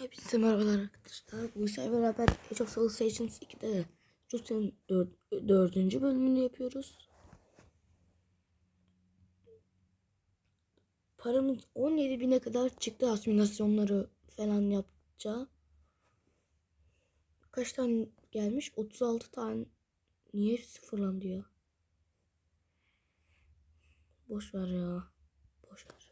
Hepinize merhabalar arkadaşlar. Bu işler beraber Age of Civilizations 2'de Rusya'nın dör, dördüncü bölümünü yapıyoruz. Paramız 17 bine kadar çıktı asimilasyonları falan yapacağı. Kaç tane gelmiş? 36 tane. Niye sıfırlandı ya? Boş ver ya. Boş ver.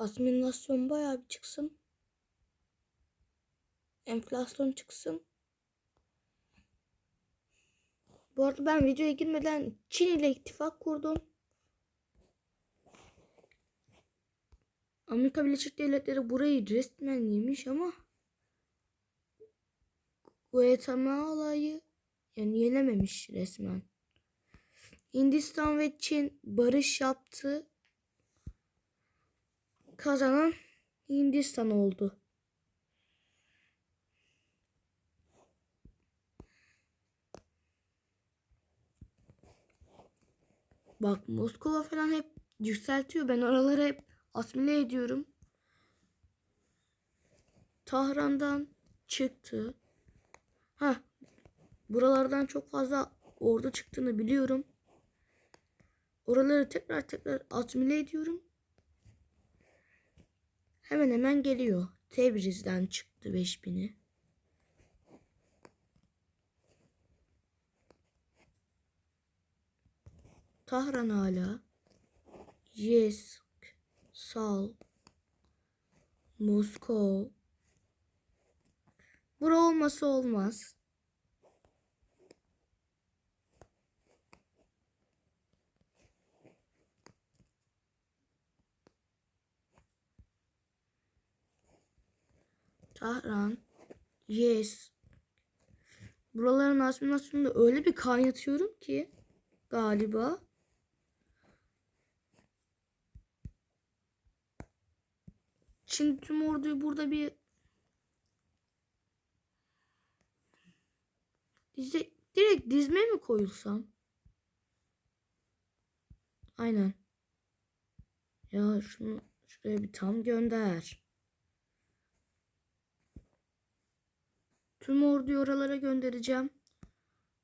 Asimilasyon bayağı bir çıksın. Enflasyon çıksın. Bu arada ben videoya girmeden Çin ile ittifak kurdum. Amerika Birleşik Devletleri burayı resmen yemiş ama Guatemala'yı yani yenememiş resmen. Hindistan ve Çin barış yaptı. Kazanan Hindistan oldu. Bak Moskova falan hep yükseltiyor. Ben oraları hep asimile ediyorum. Tahran'dan çıktı. Ha, buralardan çok fazla ordu çıktığını biliyorum. Oraları tekrar tekrar asimile ediyorum. Hemen hemen geliyor. Tebriz'den çıktı 5000'i. Tahran hala. Yesk, Sal, Moskova. Bura olması olmaz. Tahran, Yes. Buraların asimilasyonunu öyle bir kaynatıyorum ki galiba. Çin tüm orduyu burada bir dize, direkt dizmeye mi koyulsam? Aynen. Ya şunu şuraya bir tam gönder. Tüm orduyu oralara göndereceğim.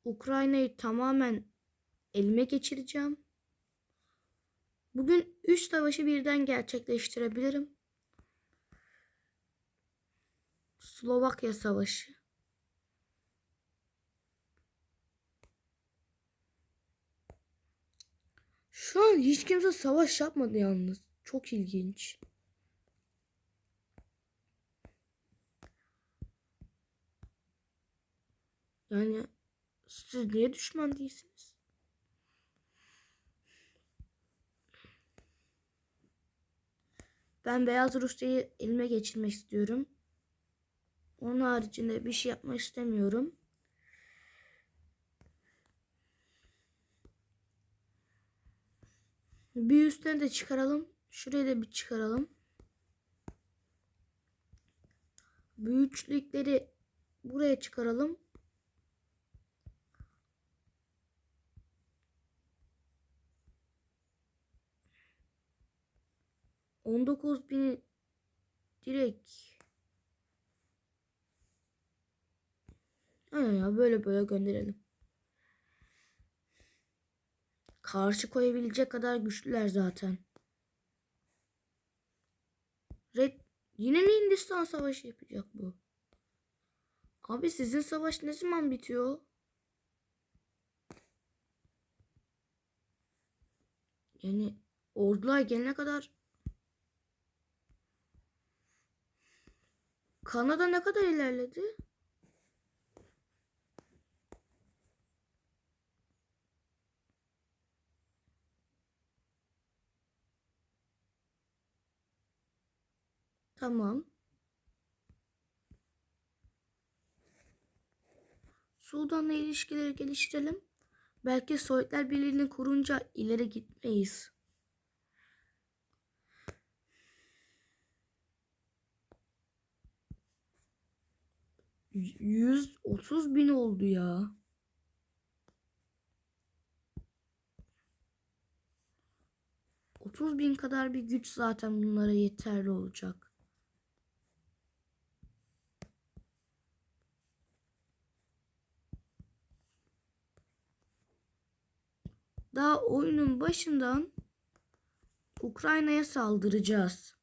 Ukrayna'yı tamamen elime geçireceğim. Bugün 3 savaşı birden gerçekleştirebilirim. Slovakya Savaşı. Şu an hiç kimse savaş yapmadı yalnız. Çok ilginç. Yani siz niye düşman değilsiniz? Ben Beyaz Rusya'yı elime geçirmek istiyorum. Onun haricinde bir şey yapmak istemiyorum. Bir üstüne de çıkaralım. Şuraya da bir çıkaralım. Büyüklükleri buraya çıkaralım. On dokuz bin direkt Aynen ya böyle böyle gönderelim. Karşı koyabilecek kadar güçlüler zaten. Red yine mi Hindistan savaşı yapacak bu? Abi sizin savaş ne zaman bitiyor? Yani ordular gelene kadar Kanada ne kadar ilerledi? Tamam. Sudan'la ilişkileri geliştirelim. Belki Sovyetler Birliği'ni kurunca ileri gitmeyiz. 130 bin oldu ya. Otuz bin kadar bir güç zaten bunlara yeterli olacak. Daha oyunun başından Ukrayna'ya saldıracağız.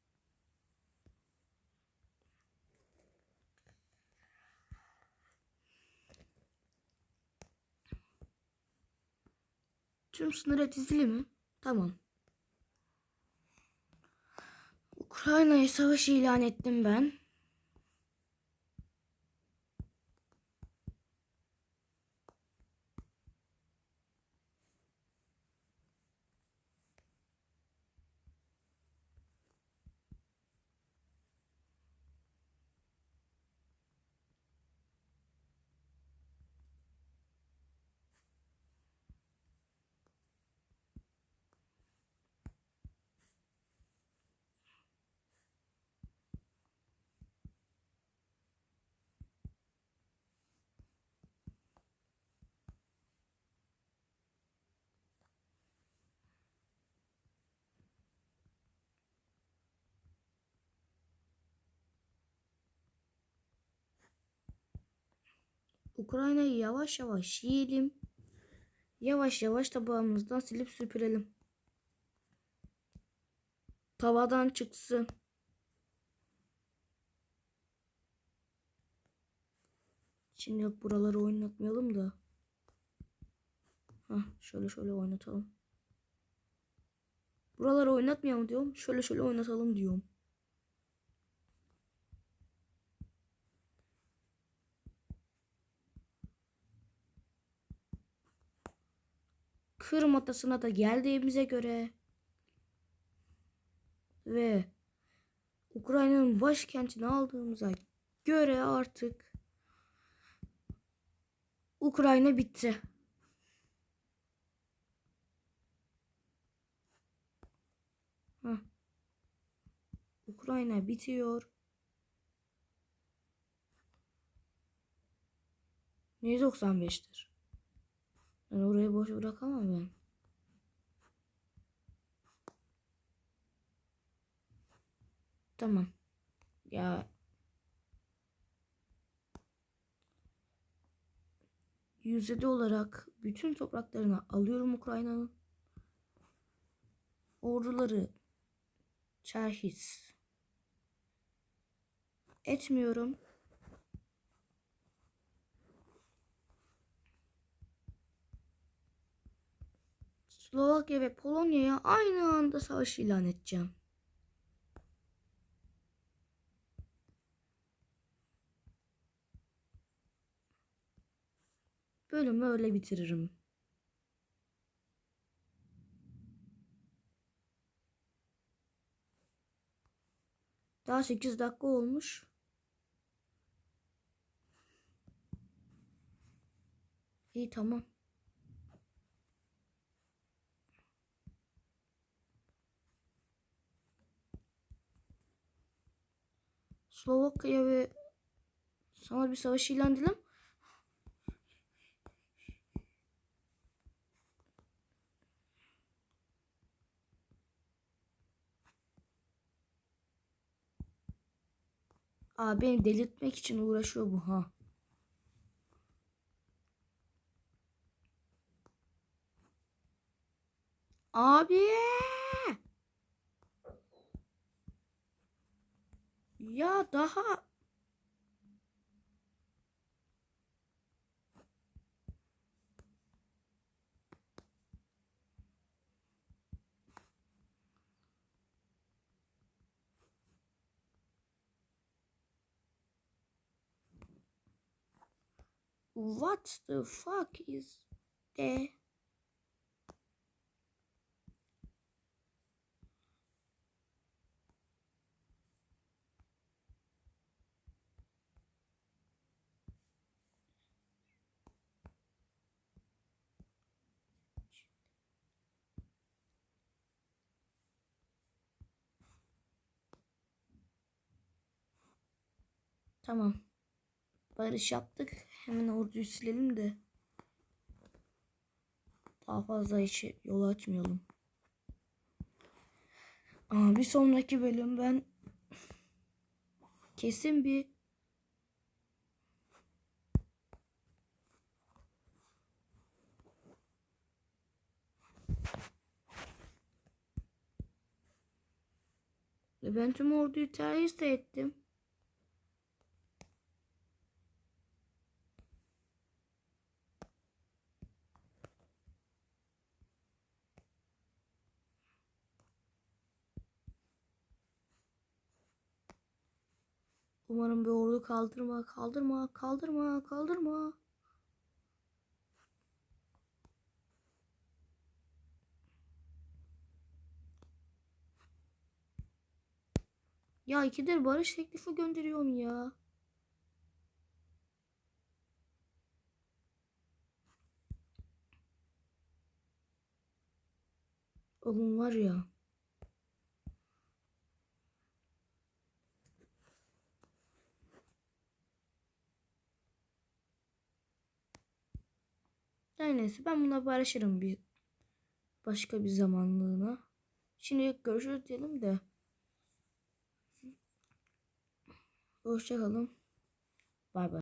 Tüm sınıra dizili mi? Tamam. Ukrayna'ya savaş ilan ettim ben. Ukrayna'yı yavaş yavaş yiyelim. Yavaş yavaş tabağımızdan silip süpürelim. Tavadan çıksın. Şimdi buraları oynatmayalım da. Hah şöyle şöyle oynatalım. Buraları oynatmayalım diyorum. Şöyle şöyle oynatalım diyorum. Kırım adasına da geldiğimize göre ve Ukrayna'nın başkentini aldığımıza göre artık Ukrayna bitti. Heh. Ukrayna bitiyor. Ne 95'tir? Ben orayı boş bırakamam ben. Tamam. Ya yüzde olarak bütün topraklarını alıyorum Ukrayna'nın. Orduları çerhis etmiyorum. Slovakya ve Polonya'ya aynı anda savaş ilan edeceğim. Bölümü öyle bitiririm. Daha 8 dakika olmuş. İyi tamam. Slovakya ve sana bir savaş ilan edelim. Aa beni delirtmek için uğraşıyor bu ha. Abi. Ya daha What the fuck is there? Tamam. barış yaptık. Hemen orduyu silelim de. Daha fazla işi yol açmayalım. Aa, bir sonraki bölüm ben kesin bir Ben tüm orduyu terhis ettim. Umarım bir ordu kaldırma, kaldırma, kaldırma, kaldırma. Ya ikidir barış teklifi gönderiyorum ya. Oğlum var ya. Her neyse ben buna barışırım bir başka bir zamanlığına. Şimdi görüşürüz diyelim de. Hoşçakalın.